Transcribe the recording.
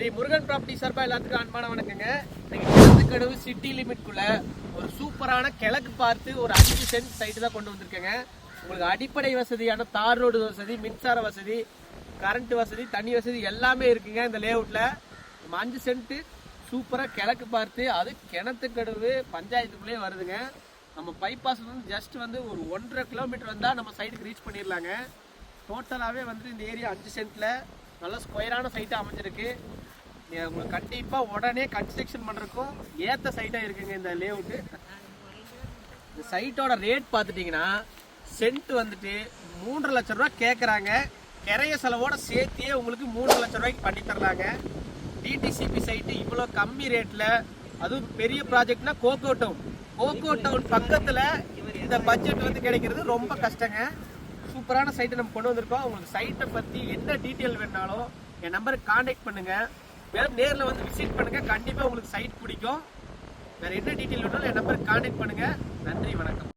Sri Murugan property சார்பா எல்லாத்துக்கும் அன்பான வணக்கங்க. இன்னைக்கு கிணத்துக்கடவு சிட்டி லிமிட்குள்ள ஒரு சூப்பரான கிழக்கு பார்த்து ஒரு அஞ்சு சென்ட் சைட்டு தான் கொண்டு வந்திருக்கேங்க. உங்களுக்கு அடிப்படை வசதியான தார் ரோடு வசதி மின்சார வசதி கரண்ட் வசதி தண்ணி வசதி எல்லாமே இருக்குங்க இந்த லேஅவுட்டில் நம்ம அஞ்சு சென்ட்டு சூப்பராக கிழக்கு பார்த்து அது கிணத்துக்கடவு பஞ்சாயத்துக்குள்ளேயே வருதுங்க. நம்ம பைபாஸ் வந்து ஜஸ்ட் வந்து ஒரு ஒன்றரை கிலோமீட்டர் வந்தால் நம்ம சைடுக்கு ரீச் பண்ணிடலாங்க. டோட்டலாகவே வந்து இந்த ஏரியா அஞ்சு சென்ட்டில் நல்ல ஸ்கொயரான சைட்டாக அமைஞ்சிருக்கு. உங்களுக்கு கண்டிப்பாக உடனே கன்ஸ்ட்ரக்ஷன் பண்ணுறதுக்கும் ஏற்ற சைட்டாக இருக்குங்க இந்த லேஅவுட்டு இந்த சைட்டோட ரேட் பார்த்துட்டிங்கன்னா சென்ட் வந்துட்டு மூன்றரை லட்ச ரூபா கேட்குறாங்க கிரைய செலவோட சேர்த்தியே உங்களுக்கு மூன்று லட்ச ரூபாய்க்கு பண்ணி தரலாங்க. டிடிசிபி சைட்டு இவ்வளோ கம்மி ரேட்டில் அதுவும் பெரிய ப்ராஜெக்ட்னா கோகோ டவுன் கோகோ டவுன் பக்கத்தில் இந்த பட்ஜெட் வந்து கிடைக்கிறது ரொம்ப கஷ்டங்க. சூப்பரான சைட்டை நம்ம கொண்டு வந்திருக்கோம். உங்களுக்கு சைட்டை பற்றி என்ன டீட்டெயில் வேணாலும் என் நம்பருக்கு காண்டாக்ட் பண்ணுங்கள் மேலும் நேரில் வந்து விசிட் பண்ணுங்கள் கண்டிப்பாக உங்களுக்கு சைட் பிடிக்கும். வேறு என்ன டீட்டெயில் வேணாலும் என் நம்பருக்கு காண்டாக்ட் பண்ணுங்கள் நன்றி வணக்கம்.